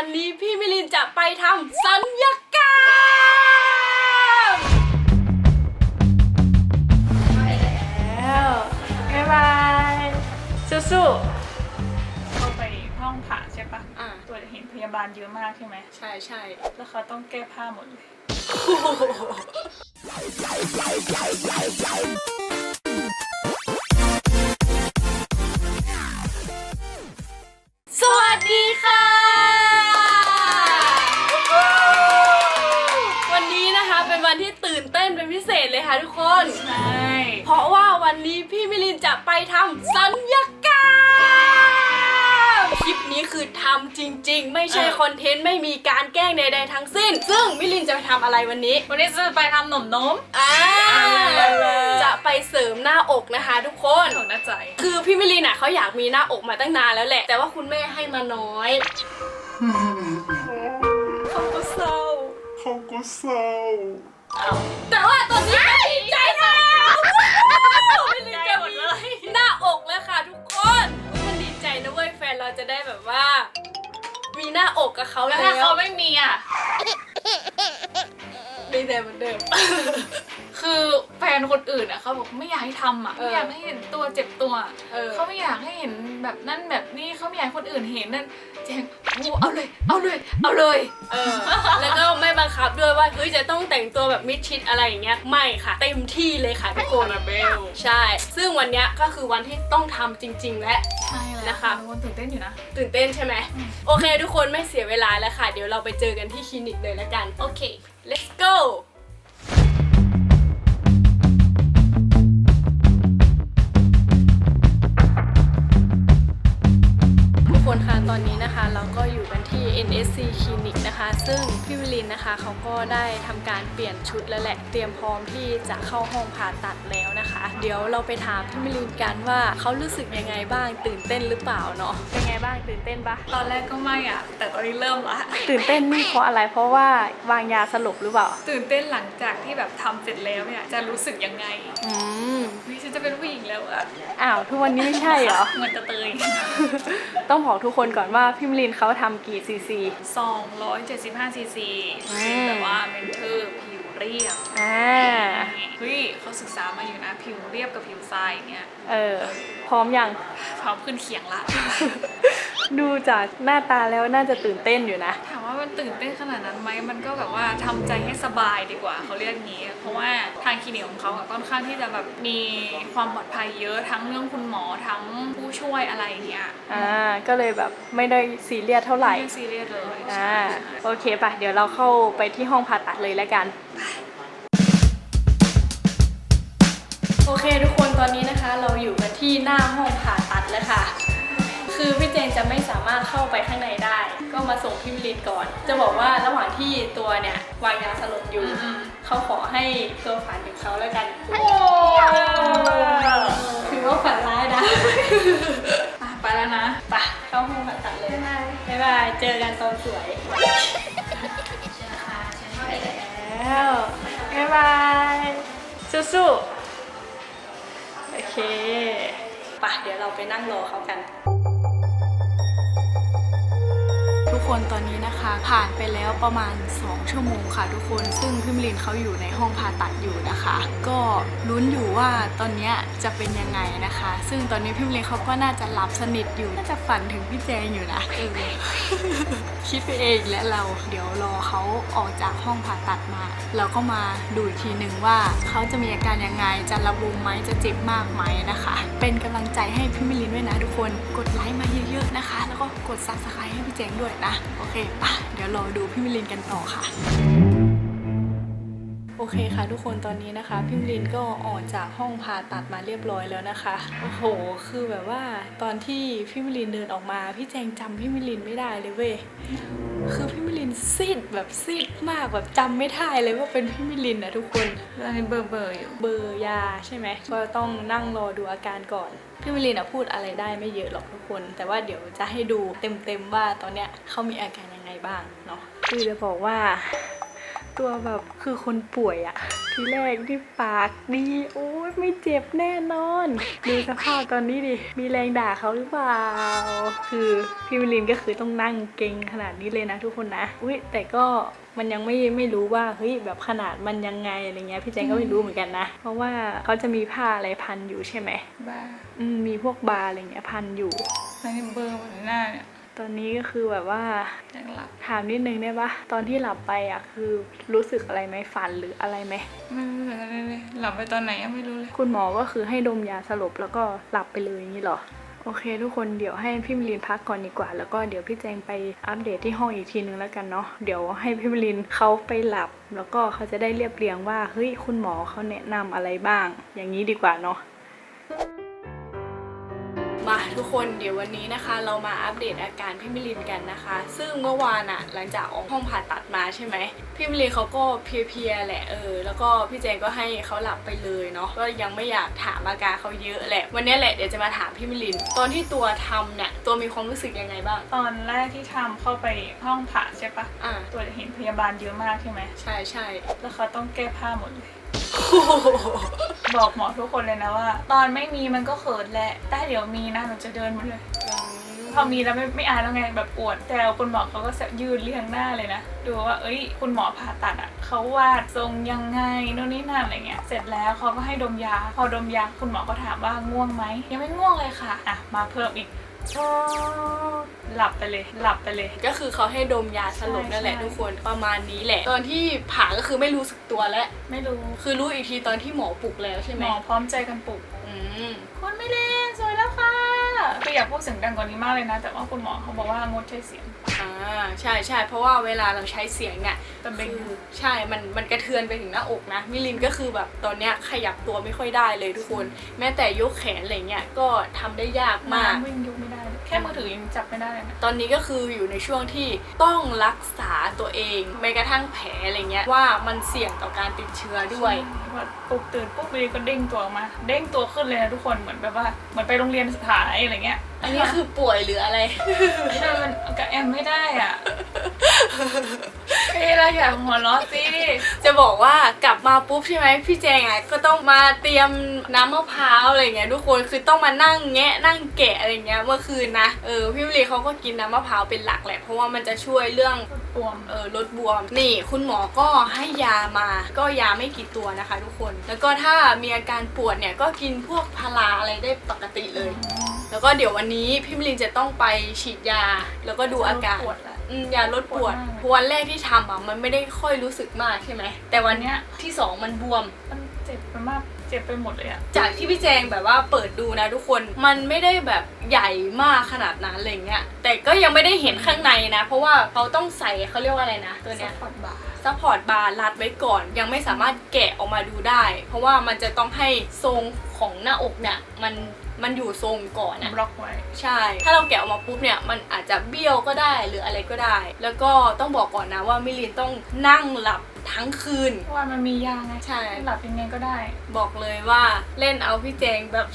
วันนี้พี่มิลินจะไปทำสัญญกรรมไปแล้วบ๊ายบายสู้เข้าไปห้องผ่าใช่ปะๆอะตัวเห็นพยาบาลเยอะมากใช่ไหม ใช่ใช่แล้วเขาต้องแก้ผ้าหมดเลยส นพิเศษเลยค่ะทุกคน ใช่ เพราะว่าวันนี้พี่มิลินจะไปทำสัญญกรรม คลิปนี้คือทำจริง ๆ ไม่ใช่คอนเทนต์ไม่มีการแกล้งใดๆทั้งสิ้น ซึ่งมิลินจะไปทำอะไรวันนี้ วันนี้จะไปทำหนมนม อ่าเลยจะไปเสริมหน้าอกนะคะ ทุกคนของหน้าใจ คือพี่มิลินอะเขาอยากมีหน้าอกมาตั้งนานแล้วแหละ แต่ว่าคุณแม่ให้มาน้อยเเขาก็เศร้าแต่ว่าตอนนี้ดีใจแล้วมิลินจะมีหน้าอกแล้วค่ะทุกคนมันดีใจนะเว้ยแฟนเราจะได้แบบว่า มีหน้าอกกับเขาแล้แล้ววถ้าเขาไม่มีอะดีใจเหมือนเดิม คือแฟนคนอื่นอะเขาบอกไม่อยากให้ทำอะเออไม่อยากให้เห็นตัวเจ็บตัวเออ เขาไม่อยากให้เห็นแบบนั่นแบบนี้เขาไม่อยากให้คนอื่นเห็นนั่นแจงโอ้เอาเลย เอาเลย เอาเลย เออ แล้วก็ไม่บังคับด้วยว่าเฮ้ยจะต้องแต่งตัวแบบมิดชิดอะไรอย่างเงี้ยไม่ค่ะ เต็มที่เลยค่ะทุกคนเบลใช่ ซึ่งวันเนี้ยก็คือวันที่ต้องทำจริง ๆ และ ใช่แล้วนะคะ คนตื่นเต้นอยู่นะ ตื่นเต้นใช่ไหม โอเค ทุกคนไม่เสียเวลาแล้วค่ะ เดี๋ยวเราไปเจอกันที่คลินิกเลยแล้วกัน โอเค let's go NSC คลินิกนะคะ ซึ่งพี่วิลินนะคะเขาก็ได้ทำการเปลี่ยนชุดแล้วแหละ เตรียมพร้อมที่จะเข้าห้องผ่าตัดแล้วนะคะ เดี๋ยวเราไปถามพี่วิลินกันว่าเขารู้สึกยังไงบ้างตื่นเต้นหรือเปล่าเนาะเป็นไงบ้างตื่นเต้นปะตอนแรกก็ไม่อะแต่ตอนนี้เริ่มละตื่นเต้นนี่เพราะอะไรเพราะว่าวางยาสลบหรือเปล่า ตื่นเต้นหลังจากที่แบบทำเสร็จแล้วเนี่ยจะรู้สึกยังไงอืม วิฉันจะเป็นผู้หญิงแล้วอะอ้าวทุกวันนี้ไม่ใช่เหรอ เหมือนจะเตยต้องบอกทุกคนก่อนว่าพี่มิลินเขาทำกี่ซีซี 275ซีซีอืมแต่ว่าเมนเทอร์ผิวเรียบอ่าเฮ้ยเขาศึกษามาอยู่นะผิวเรียบกับผิวทรายเนี่ยเออ พร้อมยัง พร้อมขึ้นเขียงละ ดูจากหน้าตาแล้วน่าจะตื่นเต้นอยู่นะ ถามว่ามันตื่นเต้นขนาดนั้นไหมมันก็แบบว่าทำใจให้สบายดีกว่าเขาเรียกงี้ เพราะว่าทางคลินิกของเขาอะค่อนข้างที่จะแบบมีความปลอดภัยเยอะทั้งเรื่องคุณหมอทั้งผู้ช่วยอะไรอย่างเงี้ยอ่าก็เลยแบบไม่ได้ซีเรียสเท่าไหร่ไม่ซีเรียสเลยอ่าโอเคปะเดี๋ยวเราเข้าไปที่ห้องผ่าตัดเลยแล้วกันโอเคทุกคนตอนนี้นะคะเราอยู่กันที่หน้าห้องผ่าตัดแล้วค่ะ คือพี่เจนจะไม่สามารถเข้าไปข้างในได้ ก็มาส่งพี่มิลินก่อน จะบอกว่าระหว่างที่ตัวเนี่ยวางยาสลบอยู่ เขาขอให้ตัวฝันถึงเขาแล้วกันโอ้ถือว่าฝันร้ายนะอะไปแล้วนะไปเข้าห้องผ่าตัดเลยบ๊ายบายบ๊ายบายเจอกันตอนสวยแล้วบ๊ายบายสู้ๆโอเคไปเดี๋ยวเราไปนั่งรอเขากัน คนตอนนี้นะคะ ผ่านไปแล้วประมาณ 2 ชั่วโมงค่ะทุกคน ซึ่งพี่มิลินเขาอยู่ในห้องผ่าตัดอยู่นะคะ ก็ลุ้นอยู่ว่าตอนเนี้ยจะเป็นยังไงนะคะ ซึ่งตอนนี้พี่มิลินเขาก็น่าจะหลับสนิทอยู่น่าจะฝันถึงพี่แจงอยู่นะเออคิดไปเองและเราเดี๋ยวรอเขาออกจากห้องผ่าตัดมา เราก็มาดูอีกทีหนึ่งว่าเขาจะมีอาการยังไงจะระบมไหมจะเจ็บมากไหมนะคะ เป็นกำลังใจให้พี่มิลินด้วยนะทุกคนกดไลค์มาเยอะๆนะคะ แล้วก็กดซับสไครต์ให้พี่แจงด้วยนะโอเคปะเดี๋ยวรอดูพี่มิลินกันต่อค่ะ โอเคค่ะทุกคนตอนนี้นะคะพี่มิลินก็ออกจากห้องผ่าตัดมาเรียบร้อยแล้วนะคะ โอ้โห คือแบบว่าตอนที่พี่มิลินเดินออกมา พี่แจงจำพี่มิลินไม่ได้เลยเว้ยคือพี่มิลินซีดแบบซีดมากแบบจำไม่ได้เลยว่าเป็นพี่มิลินนะทุกคนตอนนี้เบอร์เบอร์อยู่เบอร์ยาใช่ไหมก็ต้องนั่งรอดูอาการก่อนพี่มิลินอะพูดอะไรได้ไม่เยอะหรอกทุกคน แต่ว่าเดี๋ยวจะให้ดูเต็มๆว่าตอนเนี้ยเขามีอาการยังไงบ้างเนาะคือจะบอกว่า ตัวแบบคือคนป่วยอะททีแรกที่ปากดีโอ้ยไม่เจ็บแน่นอนดูสภาพตอนนี้ดิมีแรงด่าเขาหรือเปล่า คือพี่มิลินก็คือต้องนั่งเก่งขนาดนี้เลยนะทุกคนนะอุ้ยแต่ก็มันยังไม่ไม่รู้ว่าเฮ้ยแบบขนาดมันยังไงอะไรเงี้ยพี่แจงก็ไม่รู้เหมือนกันนะ เพราะว่าเขาจะมีผ้าอะไรพันอยู่ใช่ไหมบ้าอืมมีพวกบาร์อะไรเงี้ยพันอยู่ในเบอร์บนหน้าเนี่ย ตอนนี้ก็คือแบบว่ายังหลับถามนิดนึงได้ปะตอนที่หลับไปอะคือรู้สึกอะไรไหมฝันหรืออะไรไหมไม่รู้เหมือนกันเลยหลับไปตอนไหนยังไม่รู้เลยคุณหมอก็คือให้ดมยาสลบแล้วก็หลับไปเลยอย่างนี้เหรอโอเค ทุกคนเดี๋ยวให้พี่มิลินพักก่อนดีกว่า แล้วก็เดี๋ยวพี่แจงไปอัปเดตที่ห้องอีกทีนึงแล้วกันเนาะเดี๋ยวให้พี่มิลินเขาไปหลับ แล้วก็เขาจะได้เรียบเรียงว่าเฮ้ยคุณหมอเขาแนะนำอะไรบ้าง อย่างนี้ดีกว่าเนาะ มาทุกคนเดี๋ยววันนี้นะคะ เรามาอัปเดตอาการพี่มิลินกันนะคะ ซึ่งเมื่อวานอะหลังจากออกห้องผ่าตัดมาใช่ไหมพี่มิลินเขาก็เพลียๆแหละเออแล้วก็พี่เจนก็ให้เขาหลับไปเลยเนาะก็ยังไม่อยากถามอาการเขาเยอะแหละ วันนี้แหละเดี๋ยวจะมาถามพี่มิลิน ตอนที่ตัวทำเนี่ยตัวมีความรู้สึกยังไงบ้าง ตอนแรกที่ทำเข้าไปห้องผ่าใช่ปะอ่าตัวจะเห็นพยาบาลเยอะมากใช่ไหมใช่ใช่แล้วเขาต้องแก้ผ้าหมดเลย บอกหมอทุกคนเลยนะว่า ตอนไม่มีมันก็เขินแหละ แต่เดี๋ยวมีนะหนูจะเดินหมดเลย พอมีแล้วไม่ไม่อายแล้วไงแบบปวด แต่คุณหมอเขาก็ยืนเรียงหน้าเลยนะ ดูว่า เอ้ย คุณหมอผ่าตัดอะเขาวาดทรงยังไงโน่นนี่นั่นอะไรเงี้ย เสร็จแล้วเขาก็ให้ดมยา พอดมยาคุณหมอก็ถามว่าง่วงไหมยังไม่ง่วงเลยค่ะ อะ มาเพิ่มอีก หลับไปเลย หลับไปเลย ก็คือเขาให้ดมยาสลบนั่นแหละใช่ทุกคนประมาณนี้แหละ ตอนที่ผ่าก็คือไม่รู้สึกตัวแล้วไม่รู้ คือรู้อีกทีตอนที่หมอปลุกแล้วใช่ไหหมมอพร้อมใจกันปลุกอืมคุณไม่เล่นสวยแล้วค่ะ คืออยากพูดเสียงดังกว่านี้มากเลยนะ แต่ว่าคุณหมอเขาบอกว่างดใช้เสียง อ่าใช่ใช่เพราะว่าเวลาเราใช้เสียงเนี่ยตะเบง คือใช่มันมันกระเทือนไปถึงหน้าอกนะ มิลินก็คือแบบตอนเนี้ยขยับตัวไม่ค่อยได้เลยทุกคน แม้แต่ยกแขนอะไรเงี้ยก็ทำได้ยากมากน้ำวิ่งยุบไม่ได้เลย แค่มือถือยังจับไม่ได้เลยนะตอนนี้ก็คืออยู่ในช่วงที่ต้องรักษาตัวเองแม้กระทั่งแผลอะไรเงี้ยว่ามันเสี่ยงต่อการติดเชื้อด้วยพอปลุกตื่นปุ๊บวีก็เด้งตัวออกมา เด้งตัวขึ้นเลยนะทุกคนเหมือนแบบว่าเหมือนไปโรงเรียนสถานอะไรเงี้ยอันนี้คือป่วยหรืออะไรเออมันกับแอมไม่ได้อะ เอ้ยเราอยากหัวเราะสิจะบอกว่ากลับมาปุ๊บใช่ไหมพี่แจงอะก็ต้องมาเตรียมน้ำมะพร้าวอะไรเงี้ยทุกคนคือต้องมานั่งแงะนั่งแกะอะไรเงี้ยเมื่อคืนนะเออพี่มิลีเขาก็กินน้ำมะพร้าวเป็นหลักแหละเพราะว่ามันจะช่วยเรื่องปวมเออลดบวม นี่คุณหมอก็ให้ยามาก็ยาไม่กี่ตัวนะคะ ทุกคน แล้วก็ถ้ามีอาการปวดเนี่ยก็กินพวกพาราอะไรได้ปกติเลย แล้วก็เดี๋ยววันนี้พี่มิลินจะต้องไปฉีดยา แล้วก็ดูอาการปวดแหละ อืมยาลดปวดปวดมากเพราะวันแรกที่ทำอะมันไม่ได้ค่อยรู้สึกมากใช่ไหมแต่วันเนี้ยที่สองมันบวม มันเจ็บไปมากเจ็บไปหมดเลยอะจากที่พี่แจงแบบว่าเปิดดูนะทุกคนมันไม่ได้แบบใหญ่มากขนาดนั้นอะไรเงี้ยแต่ก็ยังไม่ได้เห็นข้างในนะ เพราะว่าเขาต้องใส่เขาเรียกว่าอะไรนะตัวเนี้ย ซัพพอร์ตบาร์ซัพพอร์ตบาร์รัดไว้ก่อนยังไม่สามารถแกะออกมาดูได้ เพราะว่ามันจะต้องให้ทรงของหน้าอกเนี่ย มัน มันอยู่ทรงก่อนอะบล็อกไว้ ใช่ ถ้าเราแกะออกมาปุ๊บเนี่ยมันอาจจะเบี้ยวก็ได้หรืออะไรก็ได้ แล้วก็ต้องบอกก่อนนะว่ามิลินต้องนั่งหลับทั้งคืน เพราะว่ามันมียาไงใช่ หลับยังไงก็ได้ บอกเลยว่าเล่นเอาพี่แจงแบบ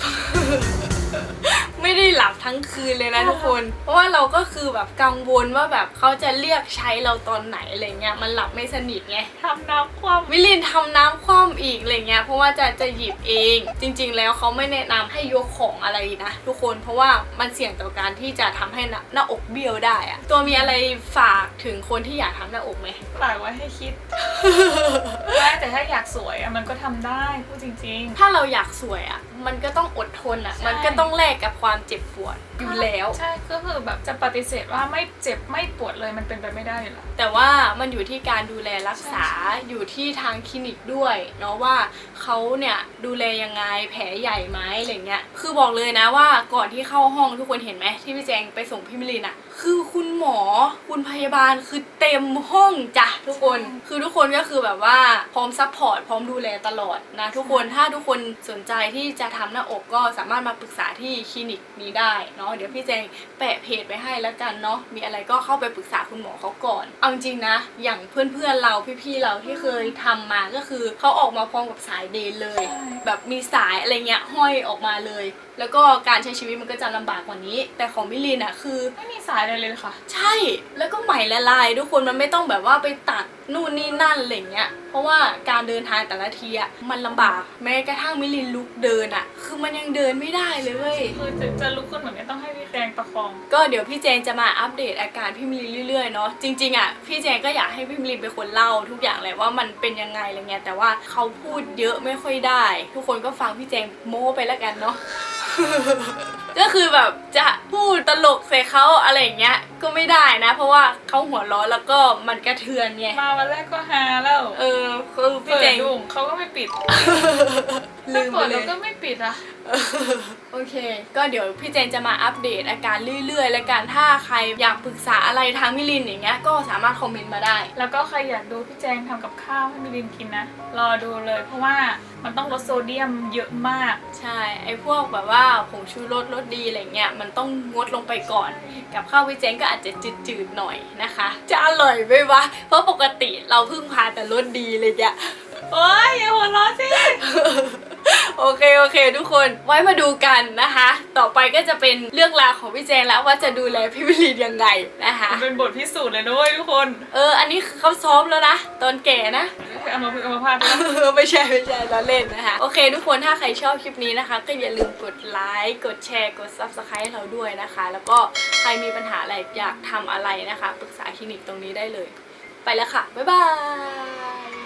ไม่ได้หลับทั้งคืนเลยนะทุกคน เพราะว่าเราก็คือแบบกังวลว่าแบบเขาจะเรียกใช้เราตอนไหนอะไรเงี้ยมันหลับไม่สนิทไงทำน้ำความวิลินทำน้ำคว่ำอีกอะไรเงี้ยเพราะว่าจะจะหยิบเอง จริง ๆ แล้วเขาไม่แนะนำให้ยกของอะไรนะทุกคนเพราะว่ามันเสี่ยงต่อการที่จะทำให้หน้าหน้าอกเบี้ยวได้อะตัวมีอะไรฝากถึงคนที่อยากทำหน้าอกไหม ฝากไว้ให้คิดได้แต่ถ้าอยากสวยอะมันก็ทำได้พูดจริง ถ้าเราอยากสวยอะมันก็ต้องอด ทนอะใช่ มันก็ต้องแลกกับความเจ็บปวดๆอยู่แล้ว ใช่ก็คือแบบจะปฏิเสธว่าไม่เจ็บไม่ปวดเลยมันเป็นไปไม่ได้อยู่แล้ว แต่ว่ามันอยู่ที่การดูแลรักษาใช่ใช่อยู่ที่ทางคลินิกด้วยเนาะว่าเขาเนี่ยดูแลยังไงแผลใหญ่ไหมอะไรเงี้ยคือบอกเลยนะว่าก่อนที่เข้าห้องทุกคนเห็นไหมที่พี่แจงไปส่งพี่มิลินอะ คือคุณหมอคุณพยาบาลคือเต็มห้องจ้ะทุกคน คือทุกคนก็คือแบบว่าพร้อมซัพพอร์ตพร้อมดูแลตลอดนะทุกคนถ้าทุกคนสนใจที่จะทำหน้าอกก็สามารถมาปรึกษาที่คลินิกนี้ได้เนาะเดี๋ยวพี่แจงแปะเพจไปให้แล้วกันเนาะมีอะไรก็เข้าไปปรึกษาคุณหมอเขาก่อนเอาจริงนะ อย่างเพื่อนๆเราพี่ๆเราที่เคยทำมาก็คือเขาออกมาพร้อมกับสายเดนเลยใช่แบบมีสายอะไรเงี้ยห้อยออกมาเลย แล้วก็การใช้ชีวิตมันก็จะลำบากกว่านี้ แต่ของมิลินอะคือไม่มีสายายได้เลยค่ะ ใช่แล้วก็ใหม่ละลายทุกคนมันไม่ต้องแบบว่าไปตัดนู่นนี่นั่นอะไรเงี้ยเพราะว่าการเดินทางแต่ละทีอะมันลำบากแม้กระทั่งมิลินลุกเดินอะคือมันยังเดินไม่ได้เลยเว้ยคือจะจะลุกขึ้นเหมือนไม่ต้องให้พี่แจงประคอง ก็เดี๋ยวพี่เจนจะมาอัปเดตอาการพี่มิลินเรื่อยๆเนาะจริงๆอะพี่เจนก็อยากให้พี่มิลินเป็นคนเล่าทุกอย่างเลยว่ามันเป็นยังไงอะไรเงี้ยแต่ว่าเขาพูดเยอะไม่ค่อยได้ ทุกคนก็ฟังพี่เจนโม้ไปแล้วกันเนาะ ก็คือแบบจะพูดตลกใส่เขาอะไรอย่างเงี้ยก็ไม่ได้นะ เพราะว่าเขาหัวเร้อนแล้วก็มันกระเทือนไงมาวันแรกก็ฮาแล้วเออคือพี่เปิเจดงดูของเขาก็ไม่ปิดลืมไปเปิดเลแล้วยก็ไม่ปิดอะ โอเค ก็เดี๋ยวพี่เจนจะมาอัปเดตอาการเรื่อยๆ และกัน ถ้าใครอยากปรึกษาอะไรทางมิลินอย่างเงี้ย ก็สามารถคอมเมนต์มาได้ แล้วก็ใครอยากดูพี่แจงทำกับข้าวให้มิลินกินนะ รอดูเลยเพราะว่ามันต้องลดโซเดียมเยอะมาก ใช่ ไอ้พวกแบบว่าผงชูรสรสดีอะไรเงี้ย มันต้องงดลงไปก่อน กับข้าวพี่เจนก็อาจจะจืดๆหน่อยนะคะ จะอร่อยไหมวะ เพราะปกติเราเพิ่งพาแต่รสดีเลยเนี่ยโอ้ยอย่าหัวเราะสิ โอเคโอเค ทุกคนไว้มาดูกันนะคะ ต่อไปก็จะเป็นเรื่องราวของพี่เจนแล้วว่าจะดูแลพี่วิลีนยังไงนะคะมันเป็นบทพิสูจน์เลยด้วยทุกคน เออ อันนี้คือเขาซ้อมแล้วนะ ตอนแก่นะเอามาเอามาพาดไปแล้วไม่ใช่ไม่ใช่เราเล่นนะคะโอเค ทุกคนถ้าใครชอบคลิปนี้นะคะ ก็อย่าลืมกดไลค์กดแชร์กด subscribe ให้เราด้วยนะคะ แล้วก็ใครมีปัญหาอะไรอยากทำอะไรนะคะปรึกษาคลินิกตรงนี้ได้เลย ไปแล้วค่ะบ๊ายบาย